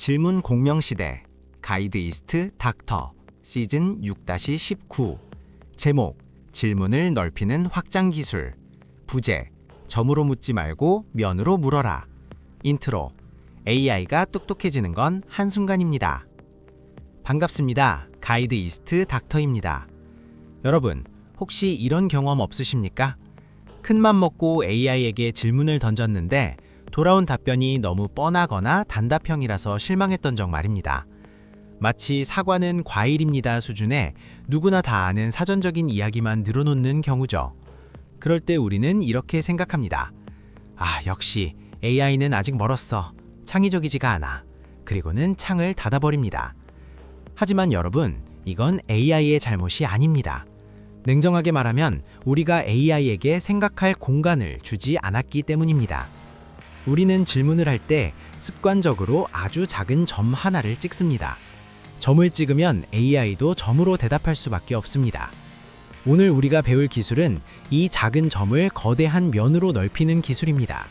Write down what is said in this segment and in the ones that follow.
질문 공명시대 가이드 이스트 닥터 시즌 6-19 제목 질문을 넓히는 확장 기술 부제 점으로 묻지 말고 면으로 물어라 인트로 AI가 똑똑해지는 건 한순간입니다. 반갑습니다. 가이드 이스트 닥터입니다. 여러분, 혹시 이런 경험 없으십니까? 큰맘 먹고 AI에게 질문을 던졌는데 돌아온 답변이 너무 뻔하거나 단답형이라서 실망했던 적 말입니다. 마치 사과는 과일입니다 수준의 누구나 다 아는 사전적인 이야기만 늘어놓는 경우죠. 그럴 때 우리는 이렇게 생각합니다. 아, 역시 AI는 아직 멀었어. 창의적이지가 않아. 그리고는 창을 닫아버립니다. 하지만 여러분, 이건 AI의 잘못이 아닙니다. 냉정하게 말하면 우리가 AI에게 생각할 공간을 주지 않았기 때문입니다. 우리는 질문을 할 때 습관적으로 아주 작은 점 하나를 찍습니다. 점을 찍으면 AI도 점으로 대답할 수밖에 없습니다. 오늘 우리가 배울 기술은 이 작은 점을 거대한 면으로 넓히는 기술입니다.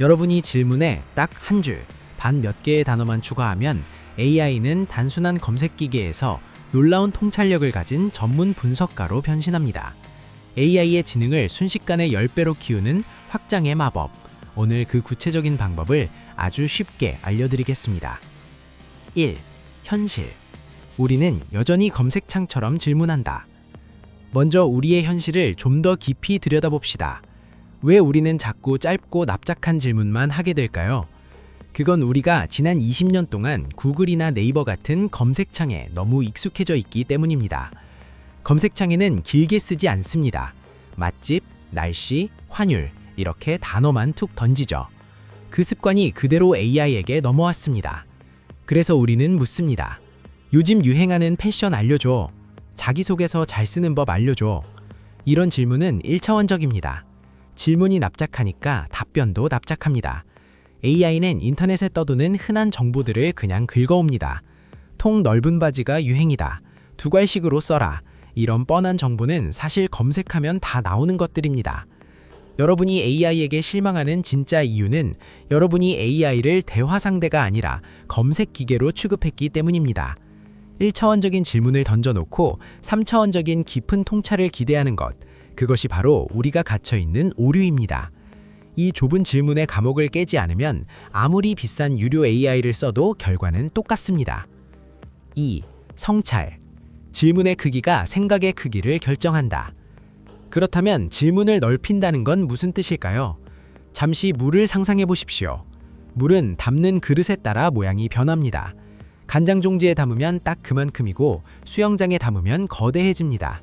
여러분이 질문에 딱 한 줄, 반 몇 개의 단어만 추가하면 AI는 단순한 검색 기계에서 놀라운 통찰력을 가진 전문 분석가로 변신합니다. AI의 지능을 순식간에 10배로 키우는 확장의 마법. 오늘 그 구체적인 방법을 아주 쉽게 알려드리겠습니다. 1. 현실. 우리는 여전히 검색창처럼 질문한다. 먼저 우리의 현실을 좀 더 깊이 들여다봅시다. 왜 우리는 자꾸 짧고 납작한 질문만 하게 될까요? 그건 우리가 지난 20년 동안 구글이나 네이버 같은 검색창에 너무 익숙해져 있기 때문입니다. 검색창에는 길게 쓰지 않습니다. 맛집, 날씨, 환율, 이렇게 단어만 툭 던지죠. 그 습관이 그대로 AI에게 넘어왔습니다. 그래서 우리는 묻습니다. 요즘 유행하는 패션 알려줘. 자기소개서 잘 쓰는 법 알려줘. 이런 질문은 1차원적입니다. 질문이 납작하니까 답변도 납작합니다. AI는 인터넷에 떠도는 흔한 정보들을 그냥 긁어옵니다. 통 넓은 바지가 유행이다. 두괄식으로 써라. 이런 뻔한 정보는 사실 검색하면 다 나오는 것들입니다. 여러분이 AI에게 실망하는 진짜 이유는 여러분이 AI를 대화 상대가 아니라 검색 기계로 취급했기 때문입니다. 1차원적인 질문을 던져놓고 3차원적인 깊은 통찰을 기대하는 것, 그것이 바로 우리가 갇혀 있는 오류입니다. 이 좁은 질문의 감옥을 깨지 않으면 아무리 비싼 유료 AI를 써도 결과는 똑같습니다. 2. 성찰. 질문의 크기가 생각의 크기를 결정한다. 그렇다면 질문을 넓힌다는 건 무슨 뜻일까요? 잠시 물을 상상해 보십시오. 물은 담는 그릇에 따라 모양이 변합니다. 간장 종지에 담으면 딱 그만큼이고 수영장에 담으면 거대해집니다.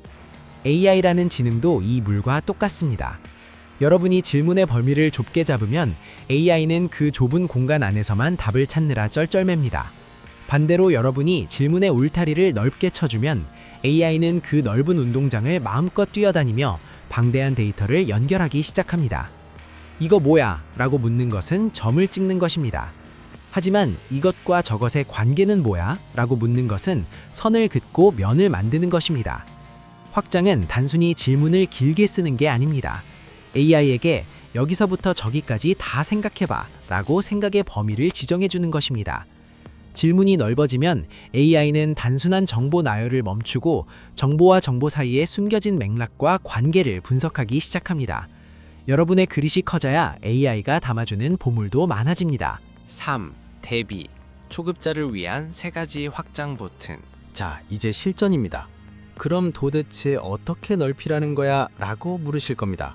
AI라는 지능도 이 물과 똑같습니다. 여러분이 질문의 범위를 좁게 잡으면 AI는 그 좁은 공간 안에서만 답을 찾느라 쩔쩔맵니다. 반대로 여러분이 질문의 울타리를 넓게 쳐주면 AI는 그 넓은 운동장을 마음껏 뛰어다니며 방대한 데이터를 연결하기 시작합니다. 이거 뭐야? 라고 묻는 것은 점을 찍는 것입니다. 하지만 이것과 저것의 관계는 뭐야? 라고 묻는 것은 선을 긋고 면을 만드는 것입니다. 확장은 단순히 질문을 길게 쓰는 게 아닙니다. AI에게 여기서부터 저기까지 다 생각해봐 라고 생각의 범위를 지정해 주는 것입니다. 질문이 넓어지면 AI는 단순한 정보 나열을 멈추고 정보와 정보 사이에 숨겨진 맥락과 관계를 분석하기 시작합니다. 여러분의 그릇이 커져야 AI가 담아주는 보물도 많아집니다. 3. 대비. 초급자를 위한 세 가지 확장 버튼. 자, 이제 실전입니다. 그럼 도대체 어떻게 넓히라는 거야? 라고 물으실 겁니다.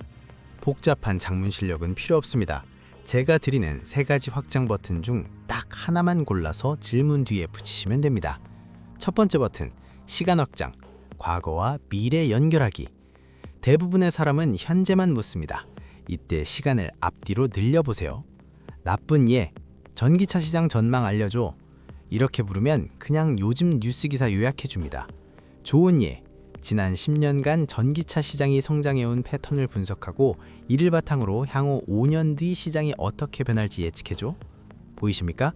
복잡한 작문 실력은 필요 없습니다. 제가 드리는 세 가지 확장 버튼 중 딱 하나만 골라서 질문 뒤에 붙이시면 됩니다. 첫 번째 버튼, 시간 확장, 과거와 미래 연결하기. 대부분의 사람은 현재만 묻습니다. 이때 시간을 앞뒤로 늘려보세요. 나쁜 예, 전기차 시장 전망 알려줘. 이렇게 부르면 그냥 요즘 뉴스 기사 요약해줍니다. 좋은 예, 지난 10년간 전기차 시장이 성장해온 패턴을 분석하고 이를 바탕으로 향후 5년 뒤 시장이 어떻게 변할지 예측해줘? 보이십니까?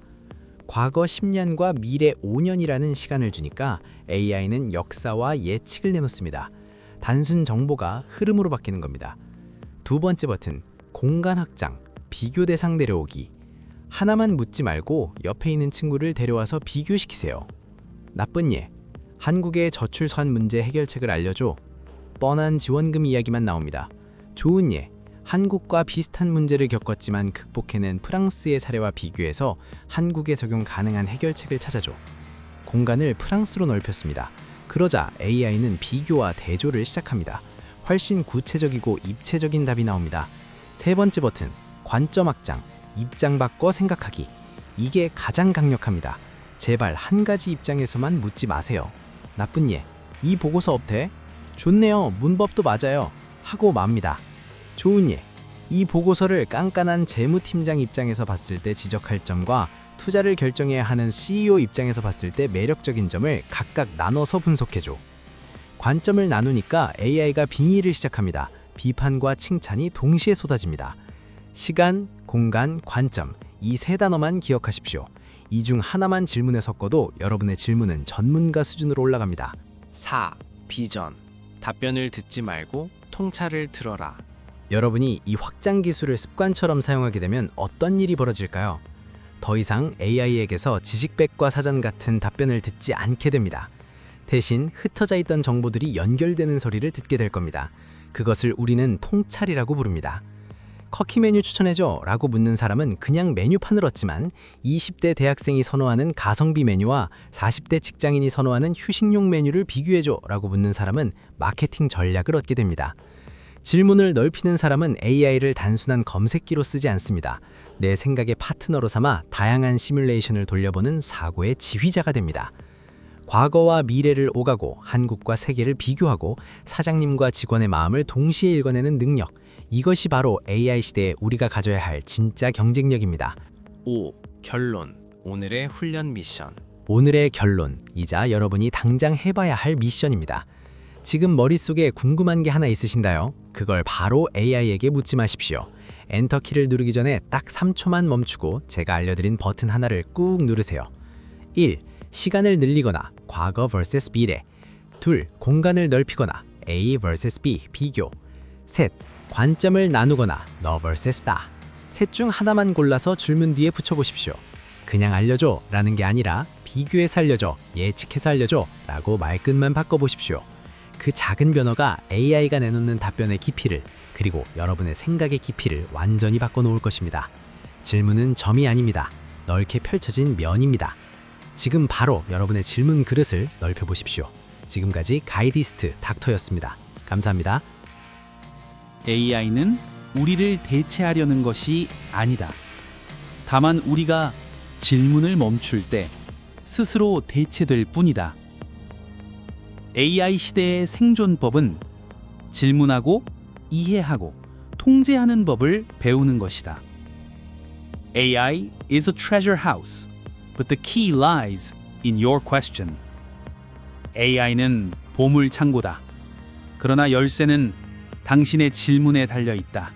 과거 10년과 미래 5년이라는 시간을 주니까 AI는 역사와 예측을 내놓습니다. 단순 정보가 흐름으로 바뀌는 겁니다. 두 번째 버튼, 공간 확장, 비교 대상 내려오기. 하나만 묻지 말고 옆에 있는 친구를 데려와서 비교시키세요. 나쁜 예. 한국의 저출산 문제 해결책을 알려줘. 뻔한 지원금 이야기만 나옵니다. 좋은 예. 한국과 비슷한 문제를 겪었지만 극복해낸 프랑스의 사례와 비교해서 한국에 적용 가능한 해결책을 찾아줘. 공간을 프랑스로 넓혔습니다. 그러자 AI는 비교와 대조를 시작합니다. 훨씬 구체적이고 입체적인 답이 나옵니다. 세 번째 버튼, 관점 확장, 입장 바꿔 생각하기. 이게 가장 강력합니다. 제발 한 가지 입장에서만 묻지 마세요. 나쁜 예, 이 보고서 업태? 좋네요. 문법도 맞아요. 하고 맙니다. 좋은 예, 이 보고서를 깐깐한 재무팀장 입장에서 봤을 때 지적할 점과 투자를 결정해야 하는 CEO 입장에서 봤을 때 매력적인 점을 각각 나눠서 분석해줘. 관점을 나누니까 AI가 빙의를 시작합니다. 비판과 칭찬이 동시에 쏟아집니다. 시간, 공간, 관점 이 세 단어만 기억하십시오. 이 중 하나만 질문에 섞어도 여러분의 질문은 전문가 수준으로 올라갑니다. 4. 비전 답변을 듣지 말고 통찰을 들어라. 여러분이 이 확장 기술을 습관처럼 사용하게 되면 어떤 일이 벌어질까요? 더 이상 AI에게서 지식백과 사전 같은 답변을 듣지 않게 됩니다. 대신 흩어져 있던 정보들이 연결되는 소리를 듣게 될 겁니다. 그것을 우리는 통찰이라고 부릅니다. 커키 메뉴 추천해줘 라고 묻는 사람은 그냥 메뉴판을 얻지만 20대 대학생이 선호하는 가성비 메뉴와 40대 직장인이 선호하는 휴식용 메뉴를 비교해줘 라고 묻는 사람은 마케팅 전략을 얻게 됩니다. 질문을 넓히는 사람은 AI를 단순한 검색기로 쓰지 않습니다. 내 생각의 파트너로 삼아 다양한 시뮬레이션을 돌려보는 사고의 지휘자가 됩니다. 과거와 미래를 오가고 한국과 세계를 비교하고 사장님과 직원의 마음을 동시에 읽어내는 능력. 이것이 바로 AI 시대에 우리가 가져야 할 진짜 경쟁력입니다. 5. 결론. 오늘의 훈련 미션. 오늘의 결론이자 여러분이 당장 해봐야 할 미션입니다. 지금 머릿속에 궁금한 게 하나 있으신가요? 그걸 바로 AI에게 묻지 마십시오. 엔터 키를 누르기 전에 딱 3초만 멈추고 제가 알려드린 버튼 하나를 꾹 누르세요. 1. 시간을 늘리거나 과거 vs 미래. 2. 공간을 넓히거나 A vs B 비교. 셋. 관점을 나누거나 너 vs 나. 셋중 하나만 골라서 줄문 뒤에 붙여보십시오. 그냥 알려줘 라는 게 아니라 비교해서 알려줘, 예측해서 알려줘 라고 말끝만 바꿔보십시오. 그 작은 변화가 AI가 내놓는 답변의 깊이를 그리고 여러분의 생각의 깊이를 완전히 바꿔놓을 것입니다. 질문은 점이 아닙니다. 넓게 펼쳐진 면입니다. 지금 바로 여러분의 질문 그릇을 넓혀보십시오. 지금까지 가이디스트 닥터였습니다. 감사합니다. AI는 우리를 대체하려는 것이 아니다. 다만 우리가 질문을 멈출 때 스스로 대체될 뿐이다. AI 시대의 생존법은 질문하고 이해하고 통제하는 법을 배우는 것이다. AI is a treasure house, but the key lies in your question. AI는 보물 창고다. 그러나 열쇠는 당신의 질문에 달려 있다.